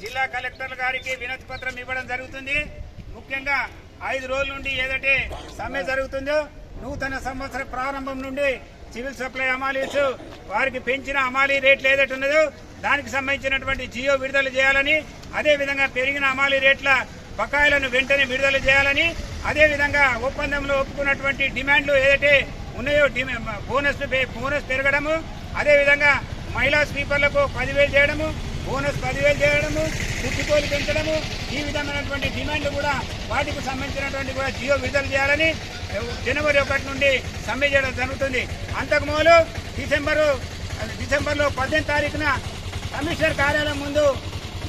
జిల్లా కలెక్టర్ల గారికి వినతి పత్రం ఇవ్వడం జరుగుతుంది. ముఖ్యంగా ఐదు రోజుల నుండి ఏదైతే సమ్మె జరుగుతుందో నూతన సంవత్సర ప్రారంభం నుండి సివిల్ సప్లై అమాలీస్ వారికి పెంచిన అమాలీ రేట్లు ఏదైతే ఉన్నదో దానికి సంబంధించినటువంటి జియో విడుదల చేయాలని అదే విధంగా పెరిగిన అమాలీ రేట్ల బకాయిలను వెంటనే విడుదల చేయాలని అదేవిధంగా ఒప్పందంలో ఒప్పుకున్నటువంటి డిమాండ్లు ఏదైతే ఉన్నాయో బోనస్ బోనస్ పెరగడము అదేవిధంగా మహిళా స్వీపర్లకు పదివేలు చేయడము బోనస్ పదివేలు చేయడము పుట్టుకోలు పెంచడము ఈ విధమైనటువంటి డిమాండ్లు కూడా వాటికి సంబంధించినటువంటి కూడా జియో విడుదల చేయాలని జనవరి ఒకటి నుండి సమ్మె చేయడం జరుగుతుంది. అంతకుమూలు డిసెంబరు డిసెంబర్లో పద్దెనిమిది తారీఖున కమిషనర్ కార్యాలయం ముందు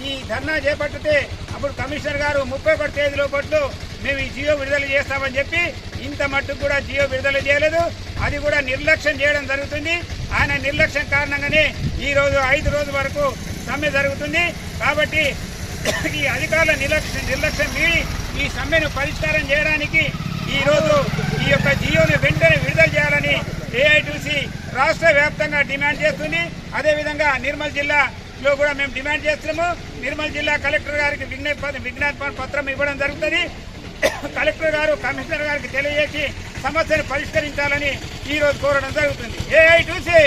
ఈ ధర్నా చేపట్టితే అప్పుడు కమిషనర్ గారు ముప్పై ఒకటి తేదీలో పట్టు మేము ఈ జియో విడుదల చేస్తామని చెప్పి ఇంత మట్టుకు కూడా జియో విడుదల చేయలేదు. అది కూడా నిర్లక్ష్యం చేయడం జరుగుతుంది. ఆయన నిర్లక్ష్యం కారణంగానే ఈ రోజు ఐదు రోజుల వరకు సమ్మె జరుగుతుంది. కాబట్టి ఈ అధికారుల నిర్లక్ష్యం నిర్లక్ష్యం మీరి ఈ సమ్మెను పరిష్కారం చేయడానికి ఈ రోజు ఈ యొక్క జియోని వెంటనే విడుదల చేయాలని ఏఐటీసీ రాష్ట్ర వ్యాప్తంగా డిమాండ్ చేస్తుంది. అదేవిధంగా నిర్మల్ జిల్లాలో కూడా మేము డిమాండ్ చేస్తున్నాము. నిర్మల్ జిల్లా కలెక్టర్ గారికి విజ్ఞప్తి విజ్ఞాపన పత్రం ఇవ్వడం జరుగుతుంది. కలెక్టర్ గారు కమిషనర్ గారికి తెలియజేసి సమస్యను పరిష్కరించాలని ఈరోజు కోరడం జరుగుతుంది. ఏఐటీసీ